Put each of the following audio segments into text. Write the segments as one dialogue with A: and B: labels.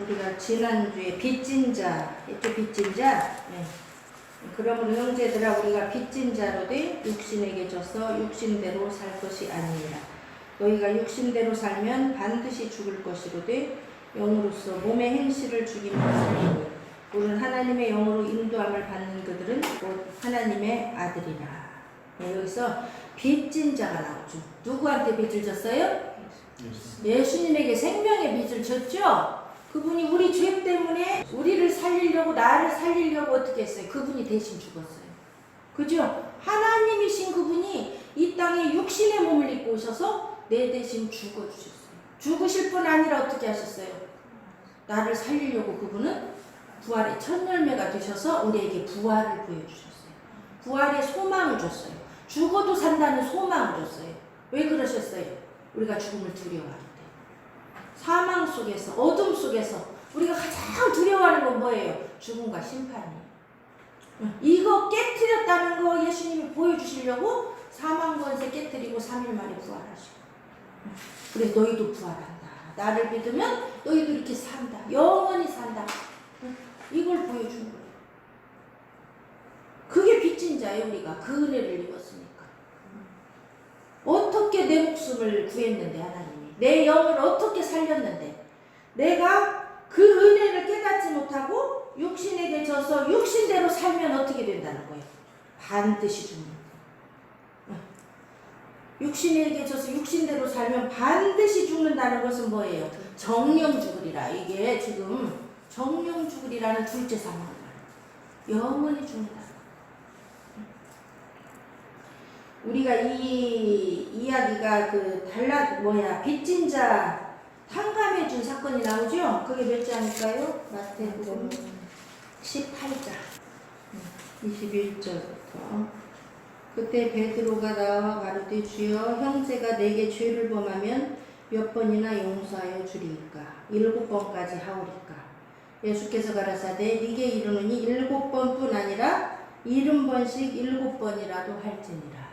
A: 우리가 지난주에 빚진 자, 이쪽 빚진 자, 네. 그러므로 형제들아 우리가 빚진 자로 돼 육신에게 져서 육신대로 살 것이 아니니라. 너희가 육신대로 살면 반드시 죽을 것이로되 영으로서 몸의 행실을 죽이면 살리니 우리는 하나님의 영으로 인도함을 받는 그들은 곧 하나님의 아들이라. 네, 여기서 빚진 자가 나오죠. 누구한테 빚을 졌어요? 예수님에게 생명의 빚을 졌죠. 그분이 우리 죄 때문에 우리를 살리려고 나를 살리려고 어떻게 했어요? 그분이 대신 죽었어요. 그죠? 하나님이신 그분이 이 땅에 육신의 몸을 입고 오셔서 내 대신 죽어주셨어요. 죽으실 뿐 아니라 어떻게 하셨어요? 나를 살리려고 그분은 부활의 첫 열매가 되셔서 우리에게 부활을 보여주셨어요. 부활의 소망을 줬어요. 죽어도 산다는 소망을 줬어요. 왜 그러셨어요? 우리가 죽음을 두려워할 때. 사망 속에서, 어둠 속에서 우리가 가장 두려워하는 건 뭐예요? 죽음과 심판이에요. 응. 이거 깨뜨렸다는 거 예수님이 보여주시려고 사망 권세 깨뜨리고 3일 만에 부활하시고. 응. 그래서 너희도 부활한다. 나를 믿으면 너희도 이렇게 산다. 영원히 산다. 응. 이걸 보여준 거예요. 그게 빚진 자예요, 우리가. 그 은혜를 입었으니까. 어떻게 내 목숨을 구했는데, 하나님이. 내 영을 어떻게 살렸는데. 내가 그 은혜를 깨닫지 못하고 육신에게 져서 육신대로 살면 어떻게 된다는 거예요? 반드시 죽는 거예요. 육신에게 져서 육신대로 살면 반드시 죽는다는 것은 뭐예요? 정령 죽으리라. 이게 지금 정령 죽으리라는 둘째 말해요. 영원히 죽는다. 우리가 이 이야기가 그 달라 뭐야 빚진 자 탕감해 준 사건이 나오죠? 그게 몇 장일까요? 마태복음 18장. 21절부터. 그때 베드로가 나와 가로되 주여 형제가 내게 죄를 범하면 몇 번이나 용서하여 주리이까? 일곱 번까지 하오리까? 예수께서 가라사대 네게 이르노니 일곱 번뿐 아니라 일흔 번씩 일곱 번이라도 할지니라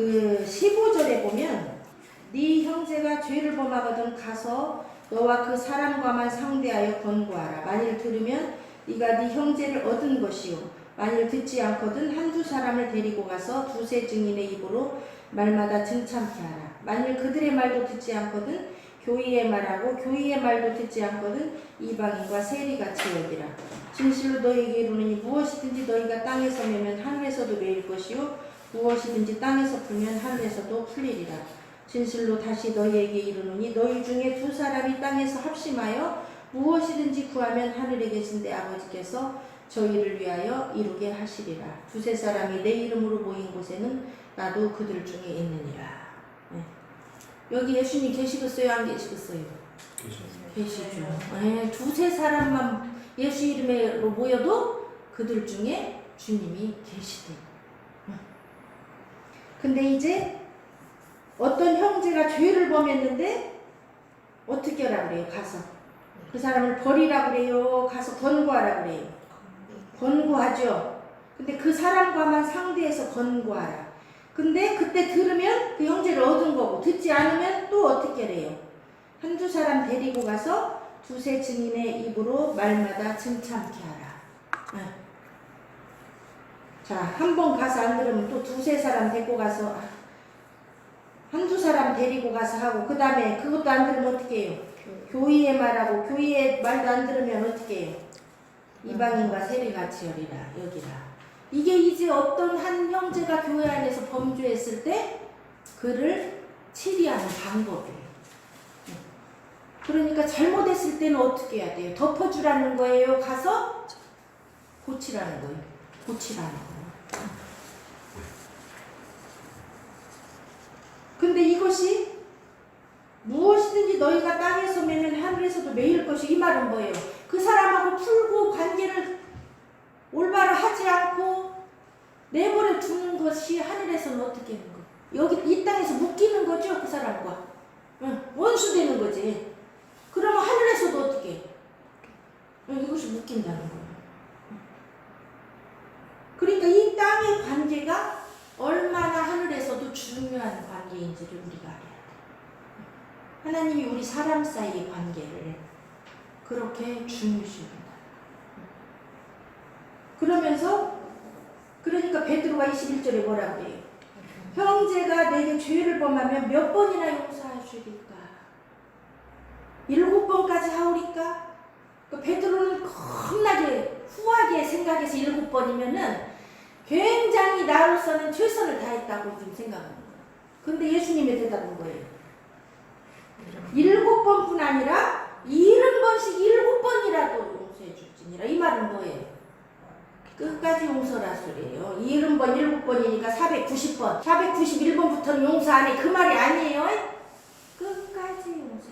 A: 그 15절에 보면 네 형제가 죄를 범하거든 가서 너와 그 사람과만 상대하여 권고하라. 만일 들으면 네가 네 형제를 얻은 것이요. 만일 듣지 않거든 한두 사람을 데리고 가서 두세 증인의 입으로 말마다 증참케 하라. 만일 그들의 말도 듣지 않거든 교의의 말하고 교의의 말도 듣지 않거든 이방인과 세리같이 여기라. 진실로 너희에게 이르노니 무엇이든지 너희가 땅에서 매면 하늘에서도 매일 것이요 무엇이든지 땅에서 풀면 하늘에서도 풀리리라. 진실로 다시 너희에게 이르노니 너희 중에 두 사람이 땅에서 합심하여 무엇이든지 구하면 하늘에 계신 내 아버지께서 저희를 위하여 이루게 하시리라. 두세 사람이 내 이름으로 모인 곳에는 나도 그들 중에 있느니라. 네. 여기 예수님 계시겠어요? 안 계시겠어요? 계시죠. 네, 두세 사람만 예수 이름으로 모여도 그들 중에 주님이 계시대. 근데 이제 어떤 형제가 죄를 범했는데 어떻게 하라 그래요? 가서 그 사람을 버리라 그래요? 가서 권고하라 그래요? 권고하죠. 근데 그 사람과만 상대해서 권고하라. 근데 그때 들으면 그 형제를 얻은 거고 듣지 않으면 또 어떻게 해요? 한두 사람 데리고 가서 두세 증인의 입으로 말마다 칭찬케 하라. 네. 자, 한 번 가서 안 들으면 또 두세 사람 데리고 가서 아, 한두 사람 데리고 가서 하고 그 다음에 그것도 안 들으면 어떻게 해요? 교의의 말하고 교의의 말도 안 들으면 어떻게 해요? 이방인과 세리같이 여리라 여기라 이게 이제 어떤 한 형제가 교회 안에서 범죄했을 때 그를 치리하는 방법이에요. 그러니까 잘못했을 때는 어떻게 해야 돼요? 덮어주라는 거예요? 가서 고치라는 거예요. 고치라는 거예요. 근데 이것이 무엇이든지 너희가 땅에서 매면 하늘에서도 매일 것이 이 말은 뭐예요? 그 사람하고 풀고 관계를 올바로 하지 않고 내버려 두는 것이 하늘에서는 어떻게 하는 거? 여기 이 땅에서 묶이는 거죠 그 사람과 응, 원수 되는 거지. 그러면 하늘에서도 어떻게? 해? 응, 이것이 묶인다는 거예요. 그러니까 이 땅의 관계가 얼마나 하늘에서도 중요한 관계인지를 우리가 알아야 돼. 하나님이 우리 사람 사이의 관계를 그렇게 중요시합니다. 그러면서 그러니까 베드로가 21절에 뭐라고 해요? 형제가 내게 죄를 범하면 몇 번이나 용서하시리까? 일곱 번까지 하오리까? 그 베드로는 겁나게 후하게 생각해서 일곱 번이면은 굉장히 나로서는 최선을 다했다고 좀 거예요. 근데 예수님의 대답은 뭐예요? 일곱 번뿐 아니라 일흔 번씩 일곱 번이라도 용서해 줄지니라. 이 말은 뭐예요? 끝까지 용서라 소리예요. 일흔 번, 일곱 번이니까 490번. 491번부터는 용서 안 해. 그 말이 아니에요. 끝까지 용서해 줘.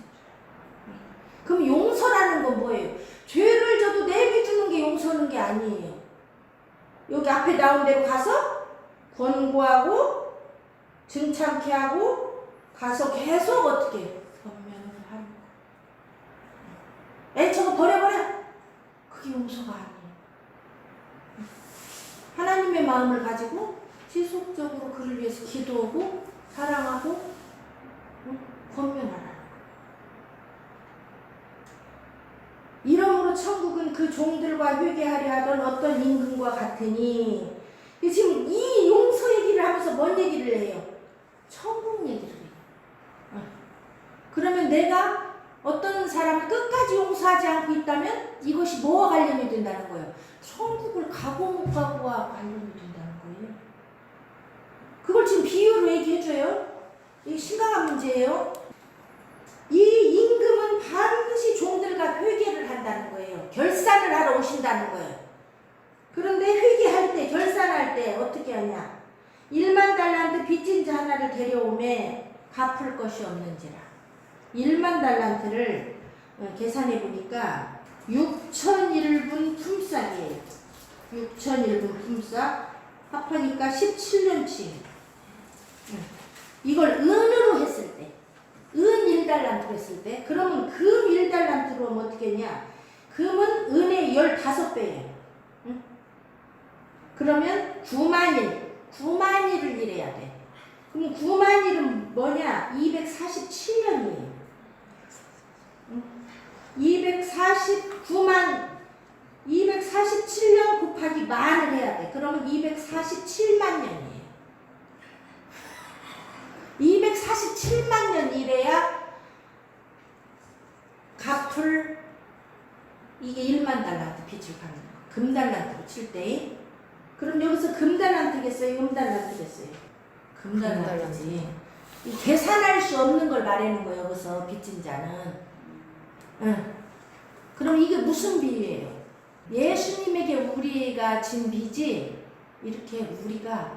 A: 그럼 용서라는 건 뭐예요? 죄를 져도 내비두는 게 용서하는 게 아니에요. 여기 앞에 나온 대로 가서 권고하고 증창케 하고 가서 계속 어떻게 하는 거. 애 저거 버려버려. 그게 용서가 아니에요. 하나님의 마음을 가지고 지속적으로 그를 위해서 기도하고 사랑하고 응? 권면하라. 이러므로 천국은 그 종들과 회개하려 하던 어떤 임금과 같으니 이 지금 이 용서 얘기를 하면서 뭔 얘기를 해요? 천국 얘기를 해요. 어. 그러면 내가 어떤 사람을 끝까지 용서하지 않고 있다면 이것이 뭐와 관련이 된다는 거예요? 천국을 가고 못 가고와 관련이 된다는 거예요. 그걸 지금 비유로 얘기해줘요. 이게 심각한 문제예요. 이 임금은 반드시 종들과 회개를 한다는 거예요. 결산을 하러 오신다는 거예요. 그런데 회개할 때, 결산할 때 어떻게 하냐? 1만 달란트 빚진 자 하나를 데려오매 갚을 것이 없는지라. 1만 달란트를 어, 계산해 보니까 6천일분 품삯이에요. 6천일분 품삯 합하니까 17년치. 이걸 은으로 했을 때, 은 1달란트로 했을 때, 그러면 금 1달란트로 하면 어떻게 했냐? 금은 은의 15배예요. 응? 그러면 9만일, 9만 일을 일해야 돼. 그럼 9만 일은 뭐냐? 247년이에요. 249만 247년 곱하기 만을 해야 돼. 그러면 247만 년이에요. 247만 년 일해야 갚을 이게 1만 달란트 빚을 갚는 거. 금 달란트로 칠 때. 그럼 여기서 금달란트겠어요? 음달란트겠어요? 금달란트지. 이 계산할 수 없는 걸 말하는 거예요. 여기서 빚진 자는. 응. 그럼 이게 무슨 비유예요? 예수님에게 우리가 진 빚이 이렇게 우리가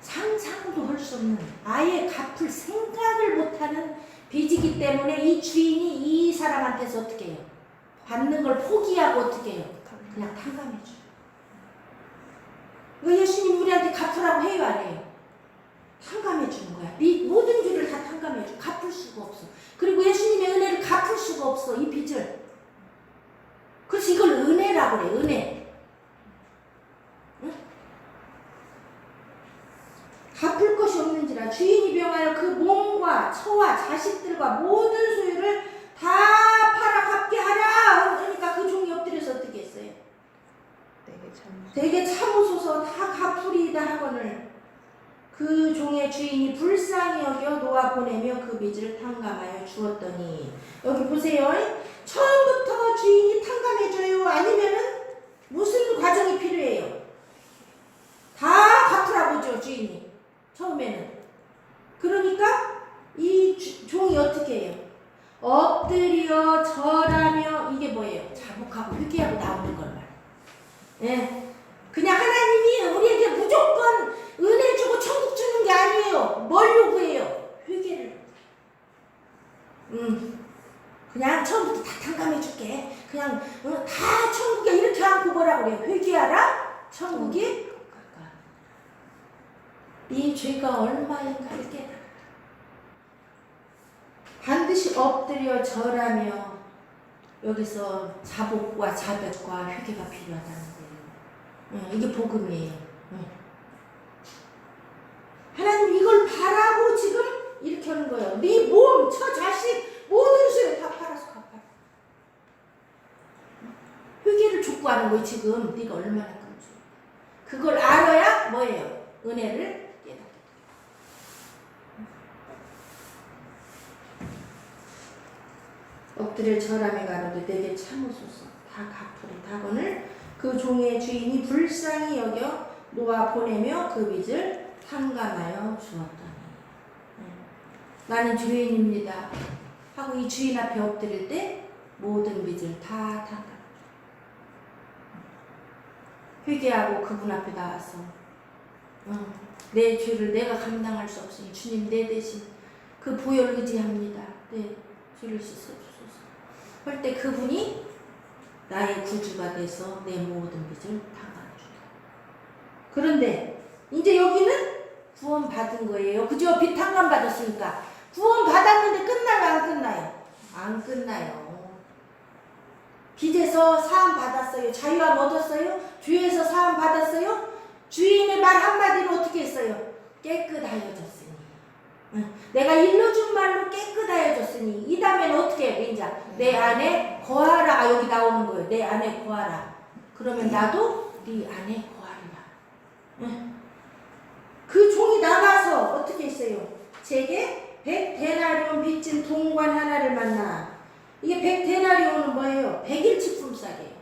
A: 상상도 할 수 없는 아예 갚을 생각을 못하는 빚이기 때문에 이 주인이 이 사람한테서 어떻게 해요? 받는 걸 포기하고 어떻게 해요? 그냥 탕감해 줘요. 그 예수님 우리한테 갚으라고 해요, 안 해요? 탕감해 주는 거야. 네 모든 죄를 다 탕감해 줘. 갚을 수가 없어. 그리고 예수님의 은혜를 갚을 수가 없어. 이 빚을. 그래서 이걸 은혜라고 그래. 은혜. 응? 갚을 것이 없는지라 주인이 병하여 그 몸과 처와 자식들과 모든 소유를 다 팔아 갚게 하라. 그러니까 그 종이 엎드려서 어떻게 했어요?
B: 내게 참
A: 되게 참으소서. 다 갚으리이다 하거늘. 그 종의 주인이 불쌍히 여겨 놓아 보내며 그 빚을 탕감하여 주었더니 여기 보세요. 처음부터 주인이 탕감해줘요. 아니면은 무슨 과정이 필요해요? 다 갚으라고죠 주인이. 처음에는. 그러니까 이 주- 종이 어떻게 해요? 엎드려 절하며 이게 뭐예요? 자복하고 회개하고 나오는 예. 그냥 하나님이 우리에게 무조건 은혜 주고 천국 주는 게 아니에요. 뭘 요구해요? 회개를. 음. 그냥 처음부터 다 탕감해 줄게. 그냥 어, 다 천국에 이렇게 않고 뭐라 그래요? 회개하라. 천국이 가까. 네 죄가 얼마인가를 깨달아. 반드시 엎드려 절하며 여기서 자복과 자백과 회개가 필요하다는 응, 이게 복음이에요. 응. 하나님 이걸 바라고 지금 이렇게 하는 거예요. 네 몸, 처, 자식 모든 수를 다 팔아서 갚아. 가는 거예요 지금 네가 얼마나 큰 죄. 그걸 알아야 뭐예요? 은혜를 깨닫게. 엎드려 절함에 가로되 내게 참으소서 다 갚으리 다건을 그 종의 주인이 불쌍히 여겨 놓아 보내며 그 빚을 탕감하여 주었더니 네. 나는 주인입니다 하고 이 주인 앞에 엎드릴 때 모든 빚을 다 탕감 회개하고 그분 앞에 나와서 어, 내 죄를 내가 감당할 수 없으니 주님 내 대신 그 보혈 의지합니다. 네, 죄를 씻어주소서. 할때 그분이 나의 구주가 돼서 내 모든 빚을 탕감해주다. 그런데 이제 여기는 구원 받은 거예요. 그죠? 빚 탕감 받았으니까 구원 받았는데 끝나요? 안 끝나요? 안 끝나요. 빚에서 사함 받았어요. 자유함 얻었어요. 죄에서 사함 받았어요. 주인의 말 한마디로 어떻게 했어요? 깨끗하여졌으니. 응. 내가 일러준 말로 깨끗하여졌으니 이 다음에는 어떻게 해? 이제 내 안에 거하라. 아, 여기 나오는 거예요. 내 안에 거하라. 그러면 나도 네 안에 거하리라. 응. 그 종이 나가서 어떻게 했어요? 제게 백 데나리온 빚진 동관 하나를 만나 이게 100데나리온은 뭐예요? 100일치 품삯이에요.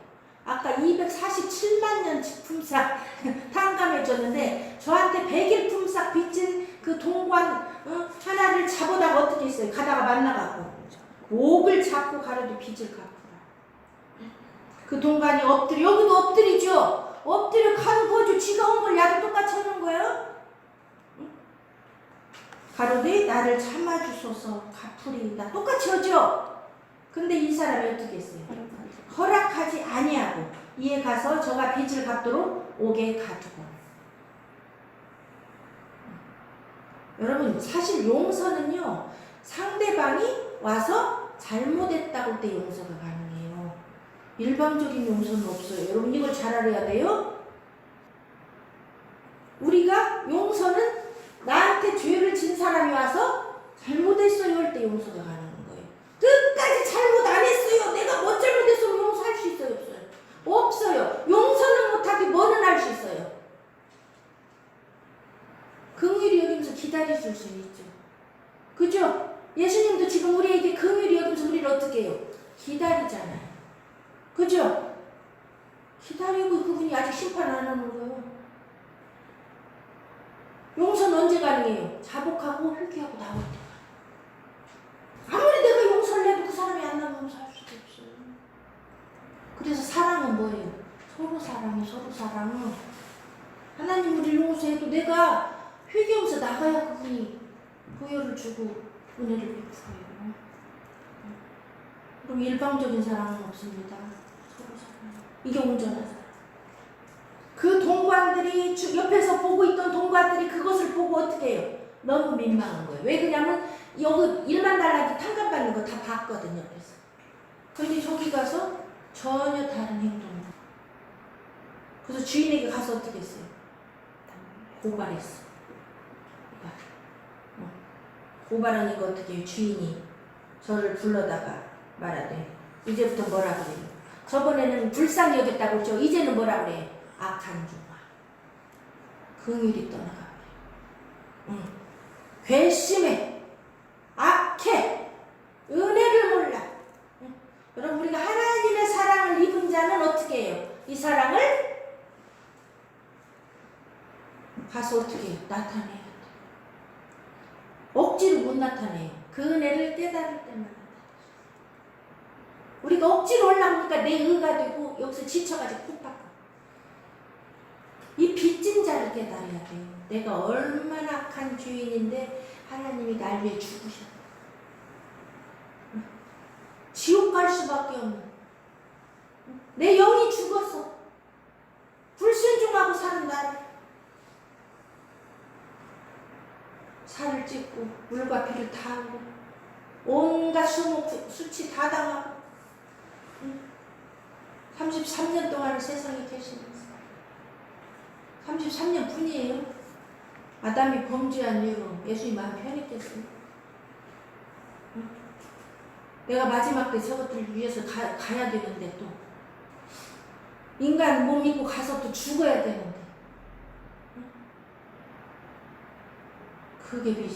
A: 아까 247만 년치 품삯 탕감해줬는데 저한테 100일 품삯 빚진 그 동관 어? 하나를 잡아다가 어떻게 했어요? 가다가 만나갖고 옥을 잡고 가려도 빚을 갚으라. 그 동관이 엎드려 여기도 엎드리죠. 엎드려 가는 거죠. 지가 온걸 야도 똑같이 하는 거예요. 응? 가로되 나를 참아주소서 갚으리이다. 똑같이 하죠. 근데 이 사람이 어떻게 했어요? 허락하지 아니하고 이에 가서 저가 빚을 갚도록 옥에 가두고 여러분 사실 용서는요 상대방이 와서 잘못했다고 할때 용서가 가능해요 일방적인 용서는 없어요 여러분 이걸 잘 알아야 돼요 우리가 용서는 나한테 죄를 진 사람이 와서 잘못했어요 할 때 용서가 가능해요 끝까지 잘못 안 했어요. 내가 뭐 잘못했으면 용서할 수 있어요, 없어요? 없어요. 용서는 못하기 뭐는 할 수 있어요. 긍휼히 여기면서 기다려줄 수 있죠. 그죠? 예수님도 지금 우리에게 긍휼히 여기면서 우리를 어떻게 해요? 기다리잖아요. 그죠? 기다리고 그분이 아직 심판 안 하는 거예요. 용서는 언제 가능해요? 자복하고 회개하고 나올 때. 아무리 내가 용서를 해도 그 사람이 안 나면 용서할 수도 없어요. 그래서 사랑은 뭐예요? 서로 사랑해, 서로 사랑은. 하나님 우리 용서해도 내가 회개하면서 나가야 그분이 보혈을 주고 베풀어요. 그럼 일방적인 사랑은 없습니다. 이게 온전한 사랑. 그 동관들이 주- 옆에서 보고 있던 동관들이 그것을 보고 어떻게 해요? 너무 민망한 거예요. 왜 그러냐면 여기 일만 달라도 탕감 받는 거 다 봤거든요. 그래서. 근데 저기 가서 전혀 다른 행동을. 그래서 주인에게 가서 어떻게 했어요? 고발했어. 고발. 어. 고발하니까 어떻게 해요? 주인이 저를 불러다가 말하되 이제부터 뭐라 그래요? 저번에는 불쌍히 여겼다고 했죠. 이제는 뭐라 그래요? 악한 종아. 긍휼이 떠나가. 응. 괘씸해. 악해. 은혜를 몰라. 응? 여러분 우리가 하나님의 사랑을 입은 자는 어떻게 해요? 이 사랑을 가서 어떻게 해요? 나타내야 돼. 억지로 못 나타내요. 그 은혜를 깨달을 나타내. 우리가 억지로 올라오니까 내 의가 되고 여기서 지쳐가지고 푹 박아. 이 빚진 자를 깨달아야 돼요. 내가 얼마나 악한 주인인데 하나님이 날 위해 죽으셨다. 지옥 갈 수밖에 없는. 내 영이 죽었어. 불순종하고 사는 나를. 살을 찢고 물과 피를 다 하고 온갖 수목 수치 다 당하고 33년 동안 세상에 계시면서 33년 뿐이에요. 아담이 범죄한 이후로 예수님 마음 편했겠어요. 응? 내가 마지막 때 저것들 위해서 가, 가야 되는데 또 인간 몸 입고 가서 또 죽어야 되는데. 응? 그게 빚.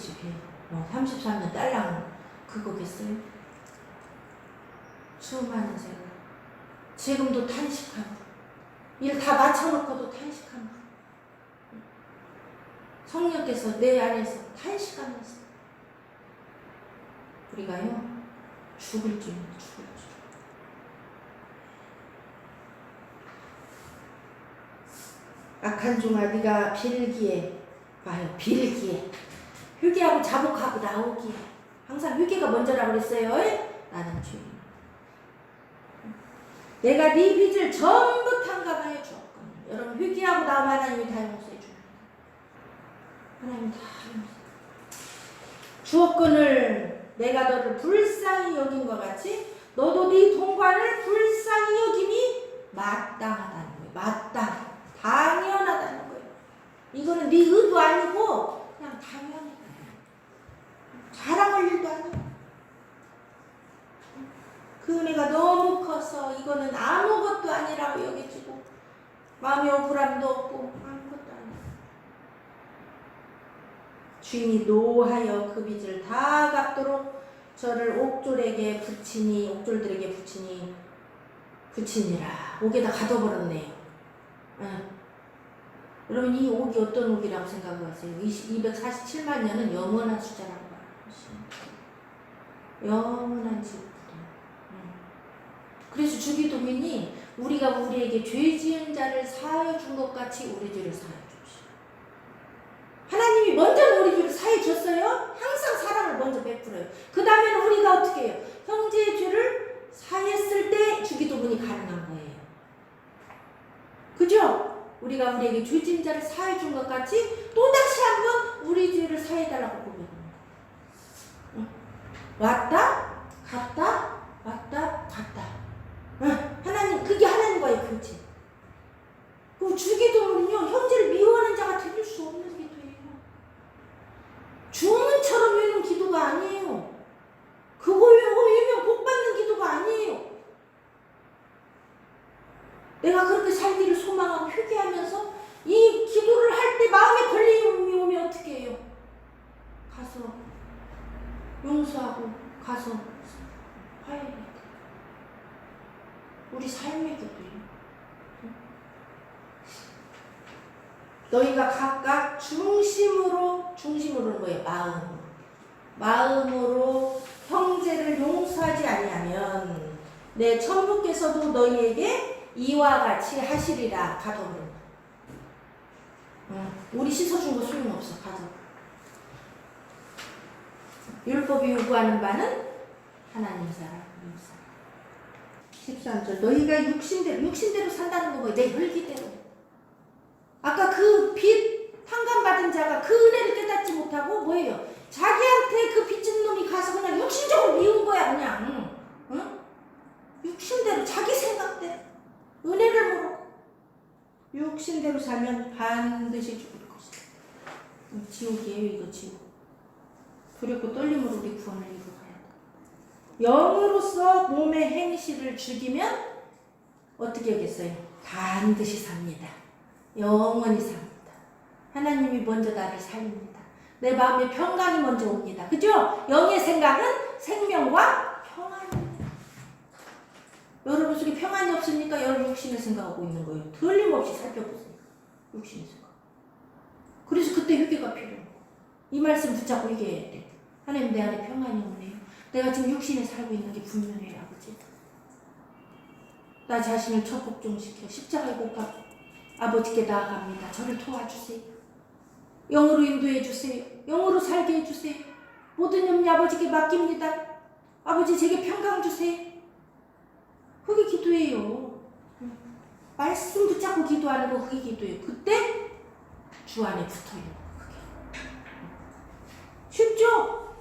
A: 뭐 33년 딸랑 그거겠어요? 수많은 세월. 지금도 탄식하고 일다 맞춰놓고도 탄식하고 성령께서 내 안에서 탄식하면서 우리가요 죽을 줄입니다 죽을 줄 악한 종아 네가 빌기에 봐요 빌기에 휴게하고 자복하고 나오기에. 항상 휴게가 먼저라고 그랬어요. 나는 주인 내가 네 빚을 전부 탕감하여 주었거늘. 여러분 회개하고 나면 하나님이 다 용서해 줍니다. 하나님 다 주었건을 내가 너를 불쌍히 여긴 것 같이 너도 네 동관을 불쌍히 여김이 마땅하다는 거예요. 마땅 당연하다는 거예요. 이거는 네 의도 아니고 그냥 당연해 자랑할 일도 아니고 그 은혜가 너무 커서 이거는 아무것도 아니라고 여겨지고 마음의 억울함도 없고 아무것도 아니야. 주인이 노하여 그 빚을 다 갚도록 저를 옥졸에게 붙이니 옥졸들에게 붙이니 붙이니라 옥에다 가둬버렸네요. 응. 여러분 이 옥이 어떤 옥이라고 생각하세요? 247만 년은 영원한 숫자라고. 영원한 집. 그래서 주기도민이 우리가 우리에게 죄 지은 자를 사하여 준 것 같이 우리 죄를 사하여 줍시다. 하나님이 먼저 우리 죄를 사해 줬어요. 항상 사랑을 먼저 베풀어요. 그 다음에는 우리가 어떻게 해요? 형제의 죄를 사했을 때 주기도민이 가능한 거예요. 그죠? 우리가 우리에게 죄 지은 자를 사해 준 것 같이 또다시 한번 우리 죄를 사해 달라고 고백합니다. 응. 왔다 갔다 왔다 갔다 응, 하나님 그게 하나님과의 교제. 그 주기도는요 형제를 미워하는 자가 되길 수 없는 기도예요. 주문처럼 외는 기도가 아니에요. 그거 외우면 복 받는 기도가 아니에요. 내가 그렇게 살기를 소망하고 회개하면서 이 기도를 할 때 마음에 걸림이 오면 어떻게 해요? 가서 용서하고 가서 화해해. 우리 삶의 기도예요. 너희가 각각 중심으로 중심으로는 뭐예요? 마음으로 마음으로 형제를 용서하지 아니하면 내 천부께서도 너희에게 이와 같이 하시리라 가둬버려. 응. 우리 씻어준 거 소용없어 가둬. 율법이 요구하는 바는 하나님 사랑, 용서. 13절 너희가 육신대로 육신대로 산다는 거 뭐예요? 내 혈기대로 아까 그빚 탕감받은 자가 그 은혜를 깨닫지 못하고 뭐예요? 자기한테 그 빚진 놈이 가서 그냥 육신적으로 미운 거야 그냥 응? 육신대로 자기 생각대로 은혜를 모르고 육신대로 살면 반드시 죽을 것이다 응, 지옥이에요 이거 지옥 두렵고 떨림으로 우리 구원을 이루어 영으로서 몸의 행실을 죽이면 어떻게 하겠어요? 반드시 삽니다. 영원히 삽니다. 하나님이 먼저 나를 살립니다. 내 마음에 평강이 먼저 옵니다. 그죠? 영의 생각은 생명과 평안입니다. 여러분 속에 평안이 없으니까 여러분 육신을 생각하고 있는 거예요. 틀림없이 살펴보세요. 육신의 생각. 그래서 그때 회개가 필요해요. 이 말씀 붙잡고 회개해야 돼. 하나님 내 안에 평안이 오네요. 내가 지금 육신에 살고 있는 게 분명해요, 아버지. 나 자신을 적극종시켜 십자가에 못 가고 아버지께 나아갑니다. 저를 도와주세요. 영으로 인도해 주세요. 영으로 살게 해주세요. 모든 염려 아버지께 맡깁니다. 아버지 제게 평강 주세요. 그게 기도예요. 말씀 붙잡고 기도하는 거 그게 기도예요. 그때 주 안에 붙어요. 그게. 쉽죠?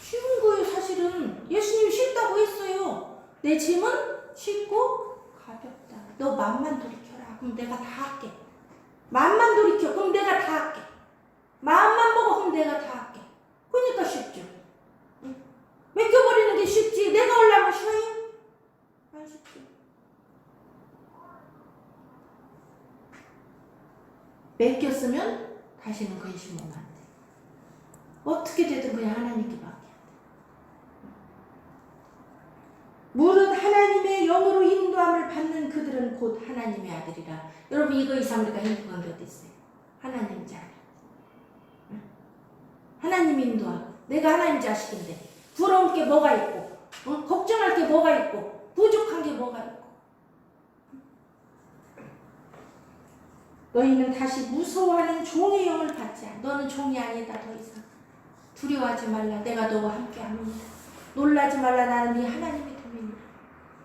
A: 쉬운 거예요, 사실은. 예수님 쉽다고 했어요. 내 짐은 쉽고 가볍다. 너 맘만 돌이켜라. 그럼 내가 다 할게. 맘만 돌이켜. 그럼 내가 다 할게. 마음만 먹어. 그럼 내가 다 할게. 그러니까 쉽죠. 응? 맡겨버리는 게 쉽지. 내가 올라면 쉬워요? 안 쉽죠. 맡겼으면 다시는 근심 오면 안 돼. 어떻게 되든 그냥 하나님께 맡겨야 돼. 무릇 하나님의 영으로 인도함을 받는 그들은 곧 하나님의 아들이라. 여러분 이거 이상 우리가 행복한 게 어디 있어요? 하나님 자녀. 응? 하나님 인도하고 내가 하나님 자식인데 부러울 게 뭐가 있고 응? 걱정할 게 뭐가 있고 부족한 게 뭐가 있고 너희는 다시 무서워하는 종의 영을 받지 않. 너는 종이 아니다 더 이상. 두려워하지 말라. 내가 너와 함께합니다. 놀라지 말라. 나는 네 하나님의 도민이라.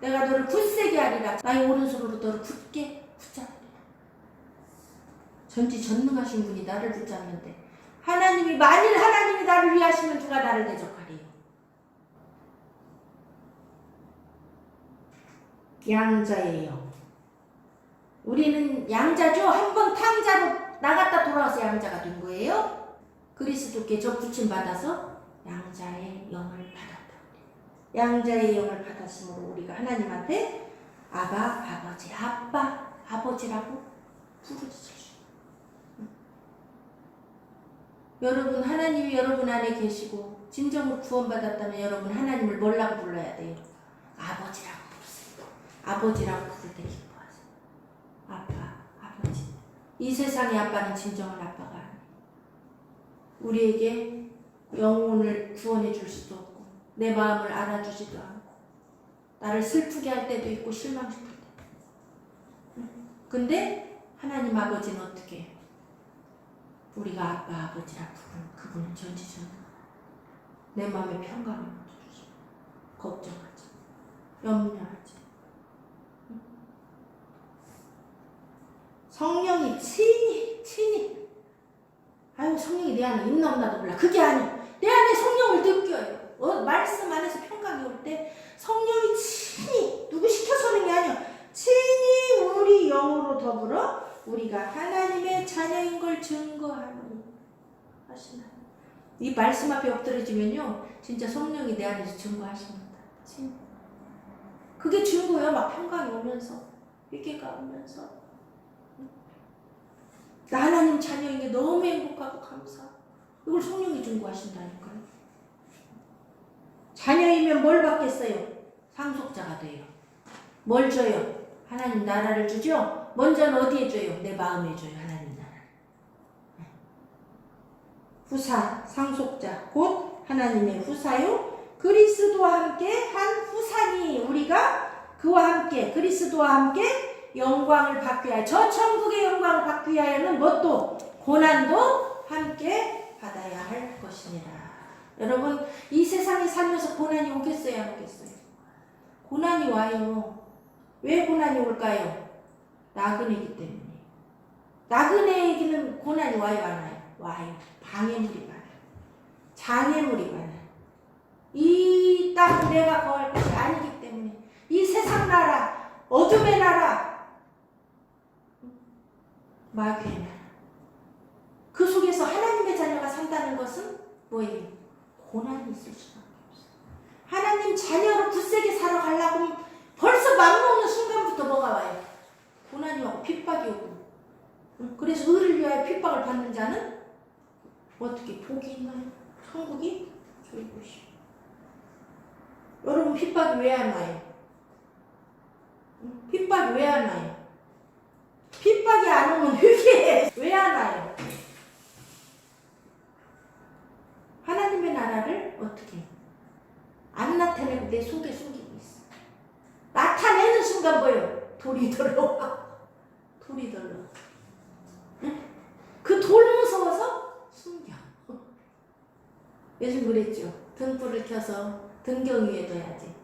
A: 내가 너를 굳세게 하리라. 나의 오른손으로 너를 굳게 붙잡으리라. 전지 전능하신 분이 나를 붙잡는데 하나님이 만일 하나님이 나를 위하시면 누가 나를 대적하리요. 양자예요. 우리는 양자죠. 한 번 탕자로 나갔다 돌아와서 양자가 된 거예요. 그리스도께 저 부침 받아서 양자의 영을 받았다. 양자의 영을 받았으므로 우리가 하나님한테 아바 아버지 아빠 아버지라고 부르실 수. 여러분 하나님이 여러분 안에 계시고 진정으로 구원받았다면 여러분 하나님을 뭐라고 불러야 돼요? 아버지라고 부르세요. 아버지라고 기뻐하세요. 이 세상의 아빠는 진정한 아빠가 아니에요. 우리에게 영혼을 구원해 줄 수도 없고, 내 마음을 알아주지도 않고, 나를 슬프게 할 때도 있고, 실망시킬 때도? 근데 하나님 아버지는 어떻게 해요? 우리가 아빠, 아버지라 부르는 그분은 전지전능. 내 마음에 평강을 주시고, 걱정하지, 염려하지. 성령이 친히 친히. 아유 성령이 내 안에 있나 없나도 몰라. 그게 아니야. 내 안에 성령을 느껴요. 어, 말씀 안에서 평강이 올 때 성령이 친히 누구 시켜서 하는 게 아니야. 친히 우리 영으로 더불어 우리가 하나님의 자녀인 걸 증거하노니 하시나 이 말씀 앞에 엎드려지면요 진짜 성령이 내 안에서 증거하십니다. 친 그게 증거예요. 막 평강이 오면서 위기가 오면서 나 하나님 자녀인 게 너무 행복하고 감사. 이걸 성령이 중고하신다니까요. 자녀이면 뭘 받겠어요? 상속자가 돼요. 뭘 줘요? 하나님 나라를 주죠? 먼저는 어디에 줘요? 내 마음에 줘요. 하나님 나라. 후사, 상속자, 곧 하나님의 후사요. 그리스도와 함께 한 후사니 우리가 그와 함께 그리스도와 함께 영광을 받기 위하여 저 천국의 영광을 받기 위하여는 뭣도 고난도 함께 받아야 할 것이니라. 여러분 이 세상에 살면서 고난이 오겠어요 안 오겠어요? 고난이 와요. 왜 고난이 올까요? 나그네이기 때문에. 나그네에게는 고난이 와요 안 와요? 와요. 방해물이 많아요. 장애물이 많아요. 이 땅 내가 거할 것이 아니기 때문에 이 세상 나라 어둠의 나라 나라. 그 속에서 하나님의 자녀가 산다는 것은 뭐예요? 고난이 있을 수밖에 없어요. 하나님 자녀로 굳세게 살아가려고 벌써 맘먹는 순간부터 뭐가 와요? 고난이 오고 핍박이 오고. 응? 그래서 의를 위하여 핍박을 받는 자는 어떻게 복이 있나요? 천국이 저희 곳이. 여러분 핍박이 왜 안 와요? 응? 핍박이 왜 안 와요? 핍박이 안 오면 그게 왜 안 와요? 하나님의 나라를 어떻게 안 나타내고 내 속에 숨기고 있어. 나타내는 순간 뭐예요? 돌이 들어와. 돌이 들어. 그돌 무서워서 숨겨. 요즘 그랬죠. 등불을 켜서 등경 위에 둬야지.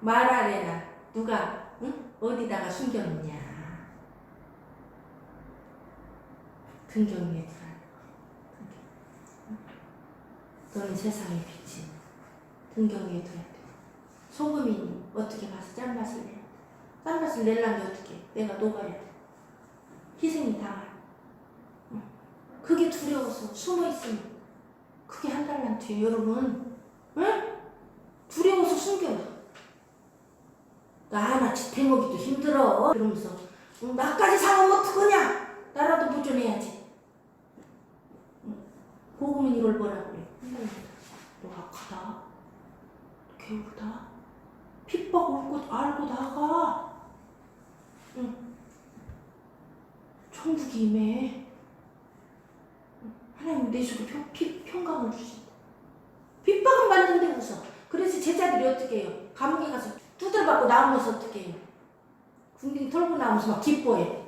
A: 말 아래나 누가 응? 어디다가 숨겨놓냐. 등경 위에 두라. 너는 세상의 빛이 등경 위에 둬야 돼. 소금이니 어떻게 가서 짠맛을 돼. 짠맛을 내려면 어떻게? 내가 녹아야 돼. 희생이 당할. 응. 그게 두려워서 숨어 있으면 그게 한 달란트예요, 여러분. 응? 두려워서 숨겨놔. 나 하나 지탱하기도 힘들어. 그러면서 응, 나까지 상하면 어떡하냐? 나라도 보존해야지. 보면 이걸 뭐라 그래? 너 악하다. 너 게으르다. 핍박 올것 알고 나가. 응. 천국이 임해. 응. 하나님 내 속에 평, 피, 평강을 주신다. 핍박은 받는데 웃어. 그래서 제자들이 어떻게 해요? 감옥에 가서 두들받고 나오면서 어떻게 해요? 궁딩 털고 나오면서 막 기뻐해.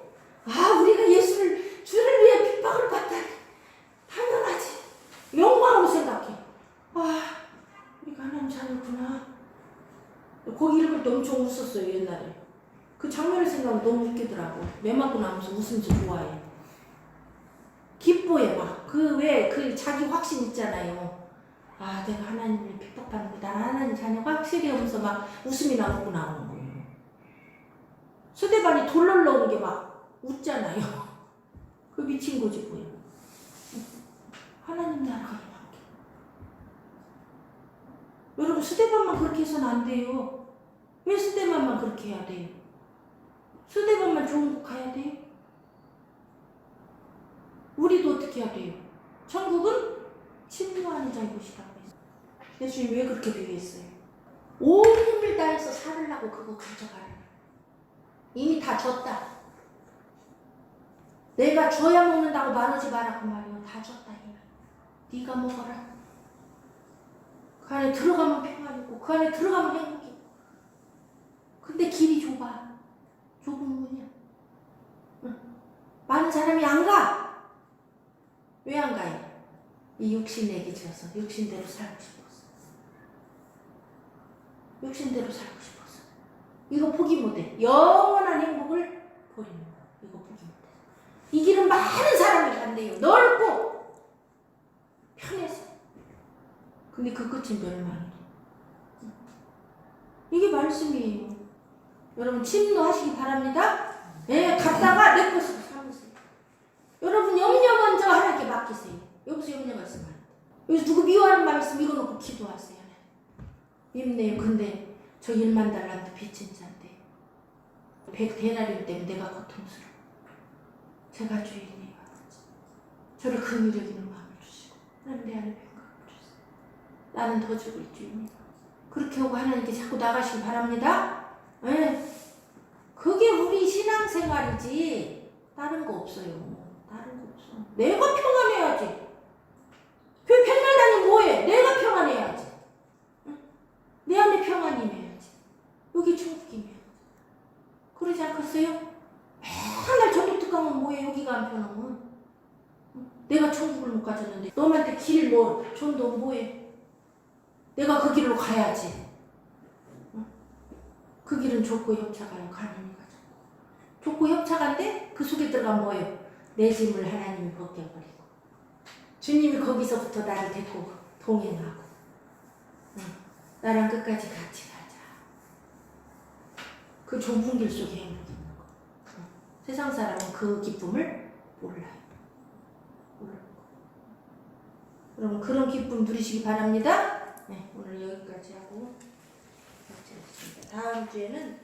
A: 아, 우리가 예수를, 주를 위해 핍박을 받다니. 당연하지. 영광으로 생각해. 아, 우리가 하나님 자녀구나. 거기 읽을 때 엄청 웃었어요, 옛날에. 그 장면을 생각하면 너무 웃기더라고. 매 맞고 나면서 웃으면서 좋아해. 기뻐해, 막. 그 왜, 그 자기 확신 있잖아요. 아, 내가 하나님을 핍박받는 거, 난 하나님 자녀가 확실히 하면서 막 웃음이 나오고 나오는 거예요. 수대반이 돌 놀러 온게 막 웃잖아요. 그 미친 거지, 뭐야. 하나님 나라가. 여러분, 수대반만 그렇게 해서는 안 돼요. 왜 수대반만 그렇게 해야 돼요? 수대반만 좋은 곳 가야 돼요? 우리도 어떻게 해야 돼요? 천국은 침노하는 자의 곳이라고 했어요. 예수님 왜 그렇게 비교했어요? 온 힘을 다해서 살으려고 그거 가져가라. 이미 다 졌다. 내가 줘야 먹는다고 말하지 마라 그 말이요. 다 줬다 이미. 네가 먹어라. 그 안에 들어가면 평안이고 그 안에 들어가면 행복이고. 근데 길이 좁아. 좁은 문이야. 응. 많은 사람이 안 가. 왜 안 가요? 이 육신에게 져서 육신대로 살고 싶었어. 육신대로 살고 싶었어. 이거 포기 못해. 영원한 행복을 버리는 거야. 이거 포기 못해. 이 길은 많은 사람이 간대요. 넓고 편해서. 근데 그 끝은 멸망이래. 이게 말씀이에요. 여러분 침노하시기 바랍니다. 예, 갔다가 내 것으로 삼으세요. 여러분 염려 먼저 하나님께 맡기세요. 여기서 염려 말씀 안 여기서 누구 미워하는 말씀 이거 놓고 기도하세요. 힘내요. 근데 저 일만 달란트 빚진 자인데 백 대나리 때문에 내가 고통스러워. 제가 주인이에요. 저를 긍휼히 여기는 마음을 주시고 하나님 내 안에 평강을 주세요. 나는 더 죽을 주인이다. 그렇게 하고 하나님께 자꾸 나가시기 바랍니다. 예. 그게 우리 신앙생활이지 다른 거 없어요. 다른 거 없어. 내가 평안해야지. 그 백날 다니 뭐해? 내가 평안해야지. 응? 내 안에 평안이면야지. 여기 천국이면. 그러지 않겠어요? 맨날 저도 특강은 뭐해? 여기가 안 편하면. 응? 내가 천국을 못 가졌는데 너한테 길 뭐, 전도 뭐해? 내가 그 길로 가야지. 응? 그 길은 좁고 협착하여 가는 거죠. 좁고 협착한데 그 속에 들어가면 뭐예요? 내 짐을 하나님이 벗겨버리고 주님이 거기서부터 나를 데리고 동행하고 응, 나랑 끝까지 같이 가자. 그 좁은 길 속에 행복이 있는 거. 응. 세상 사람은 그 기쁨을 몰라요. 여러분 그런 기쁨 누리시기 바랍니다. 네, 오늘 여기까지 하고. 다음 주에는